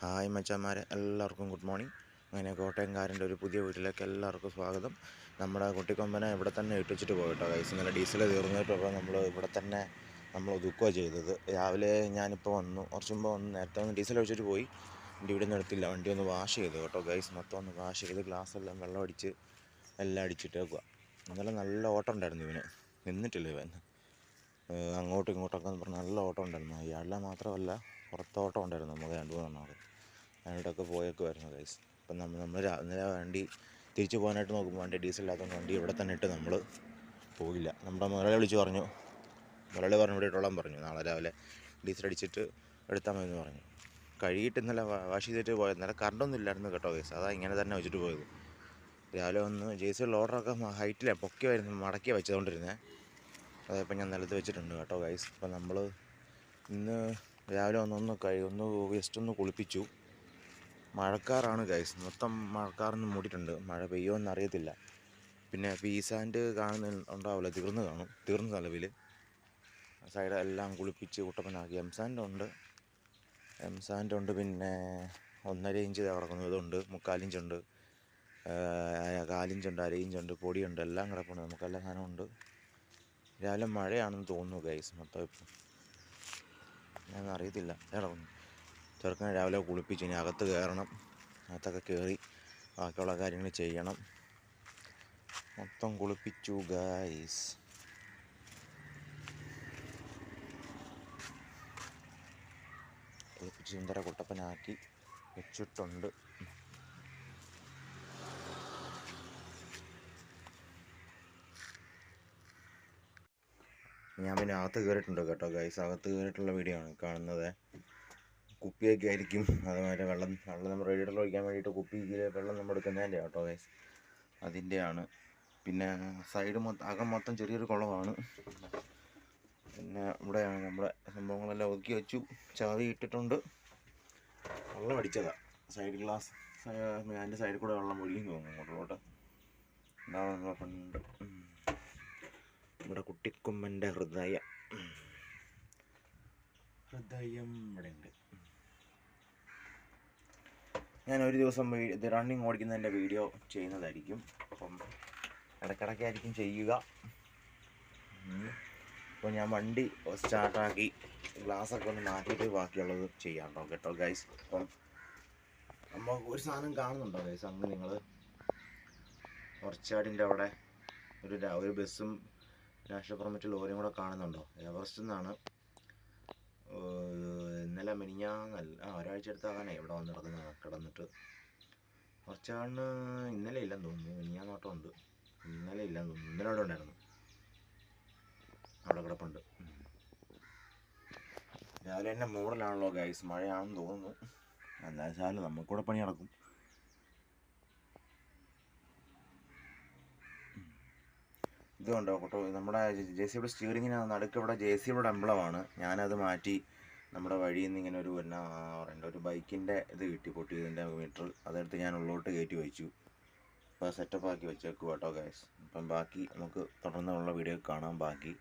Hi മച്ചാന്മാരെ എല്ലാവർക്കും good morning. അങ്ങനെ കോട്ടയംകാരന്റെ ഒരു പുതിയ വീട്ടിലേക്ക് എല്ലാവർക്കും സ്വാഗതം. നമ്മുടെ കുട്ടിക്കൊമ്പനെ ഇവിടെ തന്നെ ഇട്ടിച്ചിട്ട് പോയിട്ടോ കൈസ് ഇന്നലെ ഡീസൽ തീർന്നിട്ടപ്പോൾ നമ്മൾ ഇവിടെ തന്നെ നമ്മൾ ഒതുക്കുക ചെയ്തത്. രാവിലെ ഞാനിപ്പോൾ വന്നു. കുറച്ച് മുമ്പ് വന്ന് നേരത്തെ വന്ന് ഡീസൽ ഒഴിച്ചിട്ട് പോയി. വണ്ടി ഇവിടെ നിന്ന് എടുത്തില്ല. വണ്ടി ഒന്ന് വാഷ് ചെയ്തു കേട്ടോ ഗൈസ് മൊത്തം ഒന്ന് വാഷ് ചെയ്ത് ഗ്ലാസ് എല്ലാം വെള്ളം അടിച്ച് എല്ലാം അടിച്ചിട്ട് അടിച്ചിട്ടേക്കുക ഇന്നലെ നല്ല ഓട്ടം ഉണ്ടായിരുന്നു ഇവന്. നിന്നിട്ടില്ല ഇവൻ. അങ്ങോട്ടും ഇങ്ങോട്ടൊക്കെ എന്ന് പറഞ്ഞാൽ നല്ല ഓട്ടം ഉണ്ടായിരുന്നു. ഇയാളുടെ മാത്രമല്ല പുറത്ത് ഓട്ടം ഉണ്ടായിരുന്നു നമുക്ക് രണ്ട് മൂന്നെണ്ണമൊക്കെ രണ്ടൊക്കെ പോയേക്കുമായിരുന്നു ഗൈസ് അപ്പം നമ്മൾ നമ്മൾ ഇന്നലെ വണ്ടി തിരിച്ചു പോകാനായിട്ട് നോക്കുമ്പോൾ വണ്ടി ഡീസൽ ഇല്ലാത്തതുകൊണ്ട് വണ്ടി ഇവിടെ തന്നെ ഇട്ട് നമ്മൾ പോയില്ല. നമ്മുടെ മുതലാളി വിളിച്ച് പറഞ്ഞു. മുതലാളി പറഞ്ഞു ഇവിടെ ഇട്ടോളാൻ പറഞ്ഞു. നാളെ രാവിലെ ഡീസൽ അടിച്ചിട്ട് എടുത്താൽ മതി എന്ന് പറഞ്ഞു. കഴുകിയിട്ട് ഇന്നലെ വാഷ് ചെയ്തിട്ട് പോയത്. ഇന്നലെ കറണ്ടൊന്നും ഇല്ലായിരുന്നു കേട്ടോ ഗൈസ് അതാ ഇങ്ങനെ തന്നെ വെച്ചിട്ട് പോയത്. രാവിലെ ഒന്ന് ജെ സി ഓർഡറൊക്കെ ഹൈറ്റിലാണ് പൊക്കി വരുന്നു മടക്കി വെച്ചുകൊണ്ടിരുന്നത് അതിപ്പോൾ ഞാൻ നിലത്ത് വെച്ചിട്ടുണ്ട് കേട്ടോ ഗൈസ് അപ്പോൾ നമ്മൾ ഇന്ന് രാവിലെ ഒന്നൊന്ന് ഒന്ന് കഴി ഒന്ന് ജസ്റ്റ് ഒന്ന് കുളിപ്പിച്ചു. മഴക്കാറാണ് ഗൈസ് മൊത്തം മഴക്കാറൊന്നും മൂടിയിട്ടുണ്ട്. മഴ പെയ്യുമെന്ന് അറിയത്തില്ല പിന്നെ പീസാൻഡ് കാണുന്ന ഉണ്ടാവില്ല. തീർന്ന് കാണും. തീർന്ന നിലവിൽ സൈഡ് എല്ലാം കുളിപ്പിച്ച് കുട്ടപ്പനാക്കി. എംസാൻഡ് ഉണ്ട്. എം സാൻഡ് ഉണ്ട്. പിന്നെ ഒന്നര ഇഞ്ച് കിടക്കുന്നു ഇതുണ്ട്. മുക്കാലിഞ്ചുണ്ട് കാലിഞ്ചുണ്ട് അര ഇഞ്ചുണ്ട് പൊടിയുണ്ട് എല്ലാം കിടപ്പുണ്ട്. നമുക്കെല്ലാം സാധനമുണ്ട് രാവിലെ മഴയാണെന്ന് തോന്നുന്നു ഗൈസ് മൊത്തം ഇപ്പം ഞാൻ അറിയത്തില്ല. ഇറങ്ങുന്നു ചെറുക്കനെ രാവിലെ കുളിപ്പിച്ച് ഇനി അകത്ത് കയറണം. അകത്തൊക്കെ കയറി ബാക്കിയുള്ള കാര്യങ്ങൾ ചെയ്യണം. മൊത്തം കുളിപ്പിച്ചു ഗൈസ് കുളിപ്പിച്ച് സുന്ദര കുട്ടപ്പനാക്കി വെച്ചിട്ടുണ്ട്. ഞാൻ പിന്നെ അകത്ത് കയറിയിട്ടുണ്ട് കേട്ടോ ഗൈസ് അകത്ത് കയറിയിട്ടുള്ള വീഡിയോ ആണ് കാണുന്നത്. കുപ്പിയൊക്കെ ആയിരിക്കും. അതുമാതിരി വെള്ളം വെള്ളം നമ്മൾ റേഡിയേറ്ററിൽ ഒഴിക്കാൻ വേണ്ടിയിട്ട് കുപ്പിയിൽ വെള്ളം നമ്മൾ എടുക്കുന്നതിന്റെ കേട്ടോ ഗൈസ് അതിന്റെയാണ്. പിന്നെ സൈഡ് മൊത്തം അകം മൊത്തം ചെറിയൊരു കുളമാണ്. പിന്നെ ഇവിടെയാണ് നമ്മുടെ സംഭവങ്ങളെല്ലാം ഒതുക്കി വെച്ചു. ചാവി ഇട്ടിട്ടുണ്ട്. വെള്ളം അടിച്ചതാണ് സൈഡ് ഗ്ലാസ് അതിന്റെ സൈഡിൽ കൂടെ വെള്ളം ഒഴുകി തോന്നുന്നു അങ്ങോട്ടോട്ട് ഇതാണ് നമ്മളെ ഫ്രണ്ട് നമ്മുടെ കുട്ടിക്കുമ്മന്റെ ഹൃദയം. ഹൃദയം ഇവിടെ ഉണ്ട് ഞാൻ ഒരു ദിവസം ഇത് റണ്ണിങ് ഓടിക്കുന്നതിന്റെ വീഡിയോ ചെയ്യുന്നതായിരിക്കും. അപ്പം ഇടക്കിടക്കായിരിക്കും ചെയ്യുക. അപ്പോൾ ഞാൻ വണ്ടി സ്റ്റാർട്ടാക്കി ഗ്ലാസ്സൊക്കെ ഒന്ന് മാറ്റിയിട്ട് ബാക്കിയുള്ളത് ചെയ്യാം കേട്ടോ കേട്ടോ ഗൈസ് അപ്പം നമ്മൾ ഒരു സാധനം കാണുന്നുണ്ടോ ഗൈസ് അങ്ങ് നിങ്ങൾ ഒർച്ചാടിന്റെ അവിടെ ഒരു ഒരു ബസ്സും നാഷണൽ പെർമിറ്റ് ലോറിയും കൂടെ കാണുന്നുണ്ടോ? എവറസ്റ്റ് നിന്നാണ് ഇന്നലെ മിനിഞ്ഞാന്നല്ല ആ ഒരാഴ്ച എടുത്താകാനേ ഇവിടെ വന്ന് കിടക്കുന്ന കിടന്നിട്ട്. കുറച്ചാണ് ഇന്നലെ ഇല്ലെന്ന് തോന്നുന്നു മിനിഞ്ഞാന്നോട്ടം ഉണ്ട് ഇന്നലെ ഇല്ലെന്ന് തോന്നുന്നു ഇന്നലെ അവിടെ ഉണ്ടായിരുന്നു. അവിടെ കിടപ്പുണ്ട്. രാവിലെ തന്നെ മൂടലാണല്ലോ ഗൈസ് മഴയാണെന്ന് തോന്നുന്നു. എന്തായാലും നമുക്കൂടെ പണി നടക്കും. ഇതുണ്ടോ കേട്ടോ? നമ്മുടെ ജെ സി ബിയുടെ സ്റ്റിയറിങ്ങിന് നടുക്ക് ഇവിടെ ജെ സി ബിയുടെ എംബ്ലമാണ് ഞാനത് മാറ്റി നമ്മുടെ വഴിയിൽ നിന്ന് ഇങ്ങനെ ഒരു എന്നാ പറയണ്ട ഒരു ബൈക്കിന്റെ ഇത് കിട്ടി പൊട്ടിയതിന്റെ മീറ്റർ അതെടുത്ത് ഞാൻ ഉള്ളോട്ട് കയറ്റി വെച്ചു. അപ്പോൾ സെറ്റപ്പ് ആക്കി വെച്ചേക്കും കേട്ടോ ഗൈസ് അപ്പം ബാക്കി നമുക്ക് തുടർന്നുള്ള വീഡിയോ കാണാം. ബാക്കി